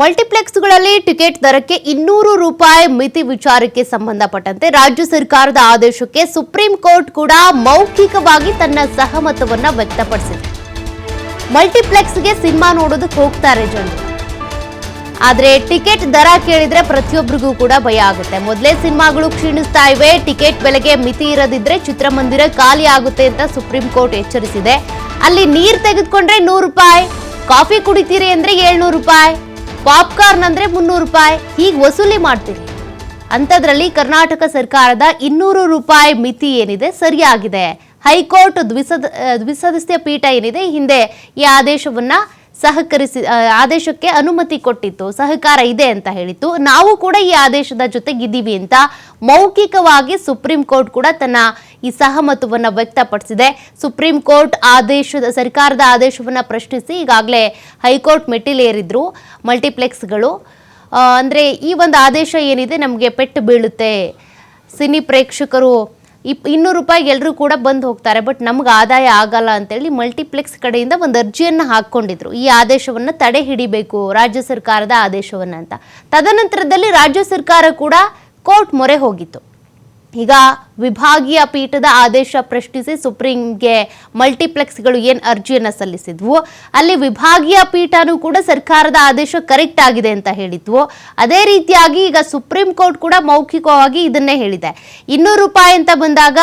ಮಲ್ಟಿಪ್ಲೆಕ್ಸ್ಗಳಲ್ಲಿ ticket ದರಕ್ಕೆ ಇನ್ನೂರು ರೂಪಾಯಿ ಮಿತಿ ವಿಚಾರಕ್ಕೆ ಸಂಬಂಧಪಟ್ಟಂತೆ ರಾಜ್ಯ ಸರ್ಕಾರದ ಆದೇಶಕ್ಕೆ ಸುಪ್ರೀಂ ಕೋರ್ಟ್ ಕೂಡ ಮೌಖಿಕವಾಗಿ ತನ್ನ ಸಹಮತವನ್ನು ವ್ಯಕ್ತಪಡಿಸಿದೆ. ಮಲ್ಟಿಪ್ಲೆಕ್ಸ್ಗೆ ಸಿನಿಮಾ ನೋಡೋದಕ್ಕೆ ಹೋಗ್ತಾರೆ ಜನರು. ಆದರೆ ಟಿಕೆಟ್ ದರ ಕೇಳಿದ್ರೆ ಪ್ರತಿಯೊಬ್ಬರಿಗೂ ಕೂಡ ಭಯ ಆಗುತ್ತೆ. ಮೊದಲೇ ಸಿನಿಮಾಗಳು ಕ್ಷೀಣಿಸ್ತಾ ಇವೆ, ಟಿಕೆಟ್ ಬೆಲೆಗೆ ಮಿತಿ ಇರದಿದ್ರೆ ಚಿತ್ರಮಂದಿರ ಖಾಲಿ ಆಗುತ್ತೆ ಅಂತ ಸುಪ್ರೀಂ ಕೋರ್ಟ್ ಎಚ್ಚರಿಸಿದೆ. ಅಲ್ಲಿ ನೀರು ತೆಗೆದುಕೊಂಡ್ರೆ ನೂರು ರೂಪಾಯಿ, ಕಾಫಿ ಕುಡಿತೀರಿ ಅಂದ್ರೆ ಏಳ್ನೂರು ರೂಪಾಯಿ. ಪಾಪ್ಕಾರ್ನ್ ಅಂದ್ರೆ ಮುನ್ನೂರು ರೂಪಾಯಿ. ಹೀಗೆ ವಸೂಲಿ ಮಾಡ್ತೀರಿ ಅಂಥದ್ರಲ್ಲಿ ಕರ್ನಾಟಕ ಸರ್ಕಾರದ ಇನ್ನೂರು ರೂಪಾಯಿ ಮಿತಿ ಏನಿದೆ ಸರಿಯಾಗಿದೆ. ಹೈಕೋರ್ಟ್ ದ್ವಿಸದ, ದ್ವಿಸದಸ್ಯ ಪೀಠ ಏನಿದೆ, ಹಿಂದೆ ಈ ಆದೇಶವನ್ನ ಸಹಕರಿಸಿ ಆದೇಶಕ್ಕೆ ಅನುಮತಿ ಕೊಟ್ಟಿತ್ತು. ಸಹಕಾರ ಇದೆ ಅಂತ ಹೇಳಿತ್ತು. ನಾವು ಕೂಡ ಈ ಆದೇಶದ ಜೊತೆಗಿದ್ದೀವಿ ಅಂತ ಮೌಖಿಕವಾಗಿ ಸುಪ್ರೀಂ ಕೋರ್ಟ್ ಕೂಡ ತನ್ನ ಈ ಸಹಮತವನ್ನು ವ್ಯಕ್ತಪಡಿಸಿದೆ. ಸುಪ್ರೀಂ ಕೋರ್ಟ್ ಆದೇಶದ, ಸರ್ಕಾರದ ಆದೇಶವನ್ನು ಪ್ರಶ್ನಿಸಿ ಈಗಾಗಲೇ ಹೈಕೋರ್ಟ್ ಮೆಟ್ಟಿಲೇರಿದ್ರು ಮಲ್ಟಿಪ್ಲೆಕ್ಸ್ಗಳು. ಅಂದರೆ ಈ ಒಂದು ಆದೇಶ ಏನಿದೆ ನಮಗೆ ಪೆಟ್ಟು ಬೀಳುತ್ತೆ. ಸಿನಿ ಪ್ರೇಕ್ಷಕರು ಇಪ್, ಇನ್ನೂರು ರೂಪಾಯಿಗೆ ಎಲ್ಲರೂ ಕೂಡ ಬಂದು ಹೋಗ್ತಾರೆ, ಬಟ್ ನಮ್ಗೆ ಆದಾಯ ಆಗಲ್ಲ ಅಂತೇಳಿ ಮಲ್ಟಿಪ್ಲೆಕ್ಸ್ ಕಡೆಯಿಂದ ಒಂದು ಅರ್ಜಿಯನ್ನು ಹಾಕ್ಕೊಂಡಿದ್ರು. ಈ ಆದೇಶವನ್ನು ತಡೆ ಹಿಡಿಬೇಕು, ರಾಜ್ಯ ಸರ್ಕಾರದ ಆದೇಶವನ್ನು ಅಂತ. ತದನಂತರದಲ್ಲಿ ರಾಜ್ಯ ಸರ್ಕಾರ ಕೂಡ ಕೋರ್ಟ್ ಮೊರೆ ಹೋಗಿತ್ತು. ಈಗ ವಿಭಾಗೀಯ ಪೀಠದ ಆದೇಶ ಪ್ರಶ್ನಿಸಿ ಸುಪ್ರೀಂಗೆ ಮಲ್ಟಿಪ್ಲೆಕ್ಸ್ಗಳು ಏನು ಅರ್ಜಿಯನ್ನು ಸಲ್ಲಿಸಿದ್ವು. ಅಲ್ಲಿ ವಿಭಾಗೀಯ ಪೀಠನೂ ಕೂಡ ಸರ್ಕಾರದ ಆದೇಶ ಕರೆಕ್ಟ್ ಆಗಿದೆ ಅಂತ ಹೇಳಿದ್ವು. ಅದೇ ರೀತಿಯಾಗಿ ಈಗ ಸುಪ್ರೀಂ ಕೋರ್ಟ್ ಕೂಡ ಮೌಖಿಕವಾಗಿ ಇದನ್ನೇ ಹೇಳಿದೆ. ಇನ್ನೂರು ರೂಪಾಯಿ ಅಂತ ಬಂದಾಗ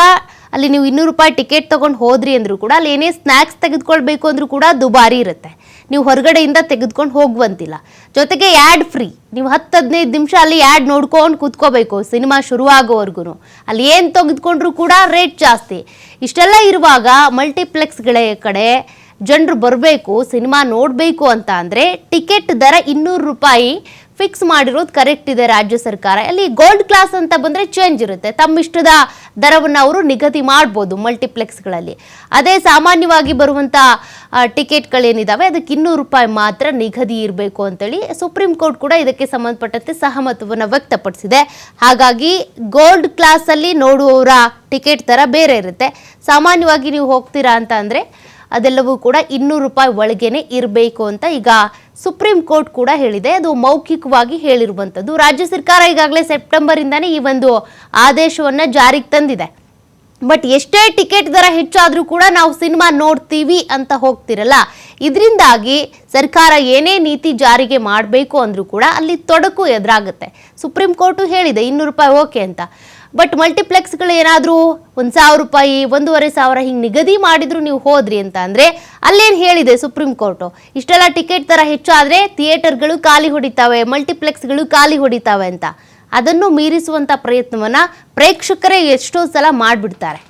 ಅಲ್ಲಿ ನೀವು ಇನ್ನೂರು ರೂಪಾಯಿ ಟಿಕೆಟ್ ತೊಗೊಂಡು ಹೋದ್ರಿ ಅಂದರೂ ಕೂಡ ಅಲ್ಲಿ ಏನೇ ಸ್ನ್ಯಾಕ್ಸ್ ತೆಗೆದುಕೊಳ್ಬೇಕು ಅಂದರೂ ಕೂಡ ದುಬಾರಿ ಇರುತ್ತೆ. ನೀವು ಹೊರಗಡೆಯಿಂದ ತೆಗೆದುಕೊಂಡು ಹೋಗುವಂತಿಲ್ಲ. ಜೊತೆಗೆ ಆ್ಯಡ್ ಫ್ರೀ ನೀವು ಹತ್ತು, ಹದಿನೈದು ನಿಮಿಷ ಅಲ್ಲಿ ಆ್ಯಡ್ ನೋಡ್ಕೊಂಡು ಕೂತ್ಕೋಬೇಕು. ಸಿನಿಮಾ ಶುರುವಾಗೋವರೆಗೂ ಅಲ್ಲಿ ಏನು ತೆಗೆದುಕೊಂಡ್ರೂ ಕೂಡ ರೇಟ್ ಜಾಸ್ತಿ. ಇಷ್ಟೆಲ್ಲ ಇರುವಾಗ ಮಲ್ಟಿಪ್ಲೆಕ್ಸ್ಗಳ ಕಡೆ ಜನರು ಬರಬೇಕು, ಸಿನಿಮಾ ನೋಡಬೇಕು ಅಂತ ಅಂದರೆ ಟಿಕೆಟ್ ದರ ಇನ್ನೂರು ರೂಪಾಯಿ ಫಿಕ್ಸ್ ಮಾಡಿರೋದು ಕರೆಕ್ಟ್ ಇದೆ ರಾಜ್ಯ ಸರ್ಕಾರ. ಅಲ್ಲಿ ಗೋಲ್ಡ್ ಕ್ಲಾಸ್ ಅಂತ ಬಂದರೆ ಚೇಂಜ್ ಇರುತ್ತೆ. ತಮ್ಮಿಷ್ಟದ ದರವನ್ನು ಅವರು ನಿಗದಿ ಮಾಡ್ಬೋದು ಮಲ್ಟಿಪ್ಲೆಕ್ಸ್ಗಳಲ್ಲಿ ಅದೇ ಸಾಮಾನ್ಯವಾಗಿ ಬರುವಂಥ ಟಿಕೆಟ್ಗಳೇನಿದ್ದಾವೆ ಅದಕ್ಕೆ ಇನ್ನೂರು ರೂಪಾಯಿ ಮಾತ್ರ ನಿಗದಿ ಇರಬೇಕು ಅಂತೇಳಿ ಸುಪ್ರೀಂ ಕೋರ್ಟ್ ಕೂಡ ಇದಕ್ಕೆ ಸಂಬಂಧಪಟ್ಟಂತೆ ಸಹಮತವನ್ನು ವ್ಯಕ್ತಪಡಿಸಿದೆ. ಹಾಗಾಗಿ ಗೋಲ್ಡ್ ಕ್ಲಾಸಲ್ಲಿ ನೋಡುವವರ ಟಿಕೆಟ್ ಥರ ಬೇರೆ ಇರುತ್ತೆ. ಸಾಮಾನ್ಯವಾಗಿ ನೀವು ಹೋಗ್ತೀರಾ ಅಂತ ಅದೆಲ್ಲವೂ ಕೂಡ ಇನ್ನೂರು ರೂಪಾಯಿ ಒಳಗೇನೆ ಇರಬೇಕು ಅಂತ ಈಗ ಸುಪ್ರೀಂ ಕೋರ್ಟ್ ಕೂಡ ಹೇಳಿದೆ. ಅದು ಮೌಖಿಕವಾಗಿ ಹೇಳಿರುವಂಥದ್ದು. ರಾಜ್ಯ ಸರ್ಕಾರ ಈಗಾಗಲೇ ಸೆಪ್ಟೆಂಬರಿಂದನೇ ಈ ಒಂದು ಆದೇಶವನ್ನು ಜಾರಿಗೆ ತಂದಿದೆ. ಬಟ್ ಎಷ್ಟೇ ಟಿಕೆಟ್ ದರ ಹೆಚ್ಚಾದರೂ ಕೂಡ ನಾವು ಸಿನಿಮಾ ನೋಡ್ತೀವಿ ಅಂತ ಹೋಗ್ತಿರಲ್ಲ. ಇದರಿಂದಾಗಿ ಸರ್ಕಾರ ಏನೇ ನೀತಿ ಜಾರಿಗೆ ಮಾಡಬೇಕು ಅಂದರೂ ಕೂಡ ಅಲ್ಲಿ ತೊಡಕು ಎದುರಾಗುತ್ತೆ. ಸುಪ್ರೀಂ ಕೋರ್ಟು ಹೇಳಿದೆ, ಇನ್ನೂರು ರೂಪಾಯಿ ಓಕೆ ಅಂತ. ಬಟ್ ಮಲ್ಟಿಪ್ಲೆಕ್ಸ್ಗಳು ಏನಾದರೂ ಒಂದು ಸಾವಿರ ರೂಪಾಯಿ, ಒಂದೂವರೆ ಸಾವಿರ ಹಿಂಗೆ ನಿಗದಿ ಮಾಡಿದ್ರು ನೀವು ಹೋದ್ರಿ ಅಂತ ಅಂದರೆ ಅಲ್ಲೇನು ಹೇಳಿದೆ ಸುಪ್ರೀಂ ಕೋರ್ಟು ಇಷ್ಟೆಲ್ಲ ಟಿಕೆಟ್ ಥರ ಹೆಚ್ಚಾದರೆ ಥಿಯೇಟರ್ಗಳು ಖಾಲಿ ಹೊಡಿತಾವೆ ಮಲ್ಟಿಪ್ಲೆಕ್ಸ್ಗಳು ಖಾಲಿ ಹೊಡಿತಾವೆ ಅಂತ. ಅದನ್ನು ಮೀರಿಸುವಂಥ ಪ್ರಯತ್ನವನ್ನು ಪ್ರೇಕ್ಷಕರೇ ಎಷ್ಟೋ ಸಲ ಮಾಡಿಬಿಡ್ತಾರೆ.